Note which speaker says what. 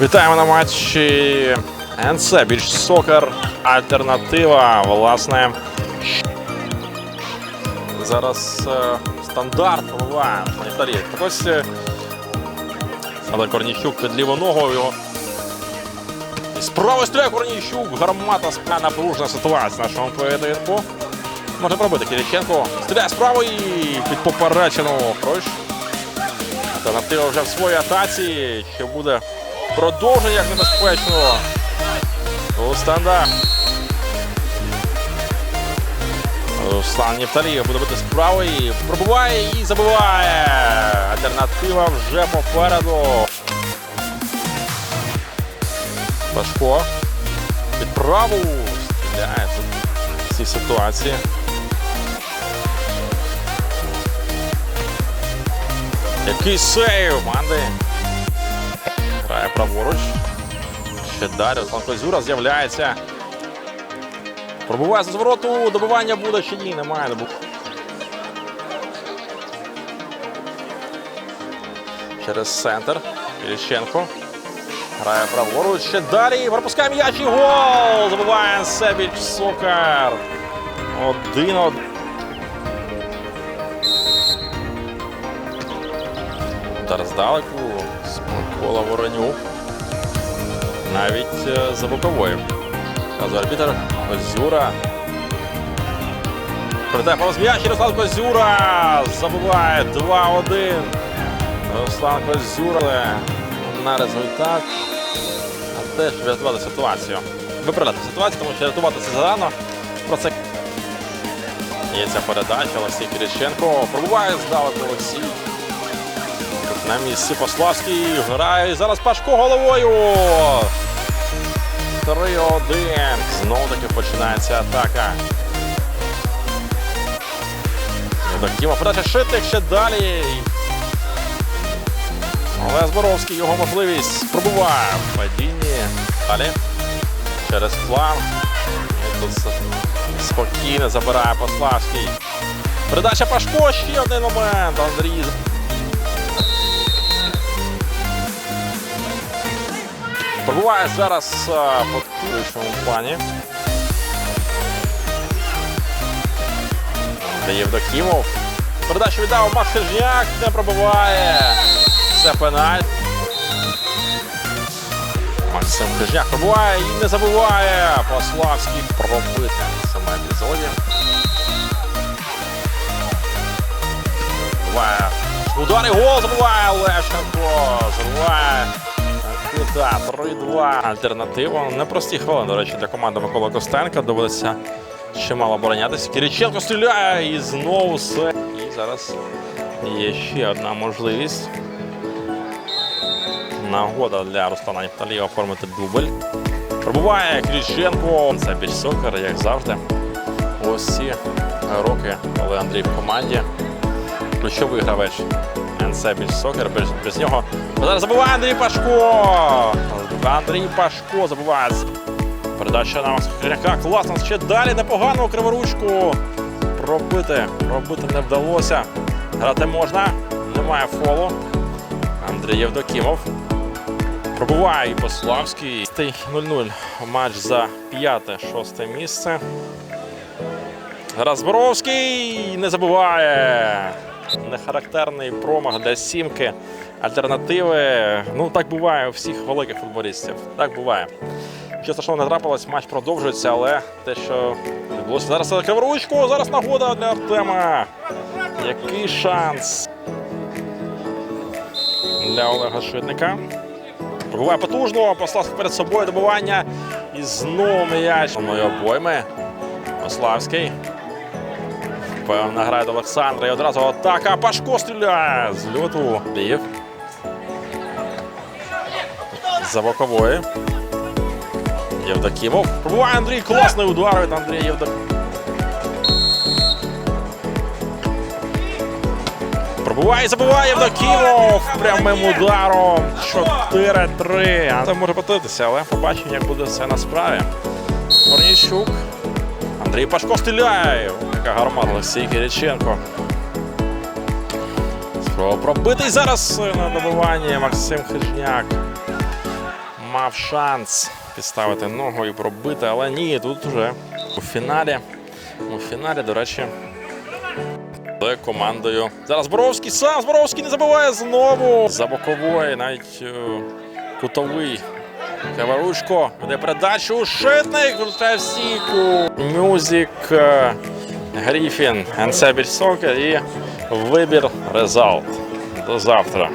Speaker 1: Вітаємо на матчі НС більш сокер альтернатива. Власне. Зараз е, стандарт Італії. Так ось е, Корніщук ліву ногу його. Справа стріляє Корніщук. Гармата спа напружена ситуація нашому поєдинку. Може пробити Кириченко. Стріляє справа і під поперечину. Хорош. Альтернатива вже в своїй атаці. Що буде продовження як небезпечно. Стандарт. Руслан Нефталієв буде бити справа і пробиває і забиває. Альтернатива вже попереду. Пашко. Під праву стріляє тут в цій ситуації. Який сейв команди. Грає праворуч. Ще далі Руслан Козюра з'являється. Пробуває з звороту, добивання буде чи ні, немає. добу- Через центр. Іліщенко. Грає праворуч. Ще далі. Пропускає м'яч і гол. Забиває Себіч Сокар. Один од. Удар здалеку. Микола Воронюк. Навіть е, за боковою. Казує арбітер Козюра. Повз м'яч Руслан Козюра. Забиває 2-1. Руслан Козюра на результат. А теж врятувати ситуацію. Виправляти ситуацію, тому що рятуватися зарано. Про це є ця передача. Олексій Кириченко. Пробуває здалеку Олексій. На місці Пославський грає. Зараз Пашко головою. 3-1. Знову таки починається атака. Діма подача Шитик ще далі. Але Зборовський його можливість пробуває в падінні. Далі. Через фланг. Тут спокійно забирає Пославський. Передача Пашко, ще один момент. Андрій. Пробуває зараз по іншому плані. Євдокімов. Передачу віддав Макс Хижняк, не пробиває. Це пеналь. Максим Хижняк пробиває і не забуває. Пославський пробити цьому епізоді. Удар гол забиває Лещенко. Кута 3-2. Альтернатива. Непрості хвилини, до речі, для команди Микола Костенка. Доводиться чимало оборонятися. Кириченко стріляє і знову все. І зараз є ще одна можливість. Нагода для Руслана Нефталієва оформити дубль. Пробуває Кириченко. Це більш сокер, як завжди. Ось ці роки, коли Андрій в команді. Ключовий гравець НС більш сокер. Без, без нього. Зараз забуває Андрій Пашко. Андрій Пашко забуває. Передача на Макса Хиряка. Класно. Ще далі непогано криворучку. Пробити. Пробити не вдалося. Грати можна. Немає фолу. Андрій Євдокімов. Пробуває і Пославський. 0-0. Матч за п'яте-шосте місце. Гразборовський не забуває. Нехарактерний промах для сімки. Альтернативи. Ну, так буває у всіх великих футболістів. Так буває. Що страшного не трапилось, матч продовжується, але те, що відбулося зараз це Криворучко, зараз нагода для Артема. Який шанс для Олега Шитника. Пробуває потужно, послав перед собою добивання. І знову м'яч. Мої обойми. Ославський. До Олександра. І одразу атака. Пашко стріляє з льоту. Лів. За бокової. Євдокімов. Пробуває Андрій. Класний удар від Андрія Євдокімова. Пробуває і забиває Євдокімов прямим ударом. 4-3. Це може потитися, але побачимо, як буде все на справі. Корніщук. Андрій Пашко стріляє. Яка гармата Олексій Кириченко. Спроба пробитий зараз на добиванні Максим Хижняк. мав шанс підставити ногу і пробити, але ні, тут вже у фіналі. У фіналі, до речі, з командою. Зараз Боровський сам Боровський не забуває знову. За бокової, навіть е, кутовий. Каваручко веде передачу. Шитник крутає в стійку. Мюзик е, Гріфін. Це сока і вибір резалт. До завтра.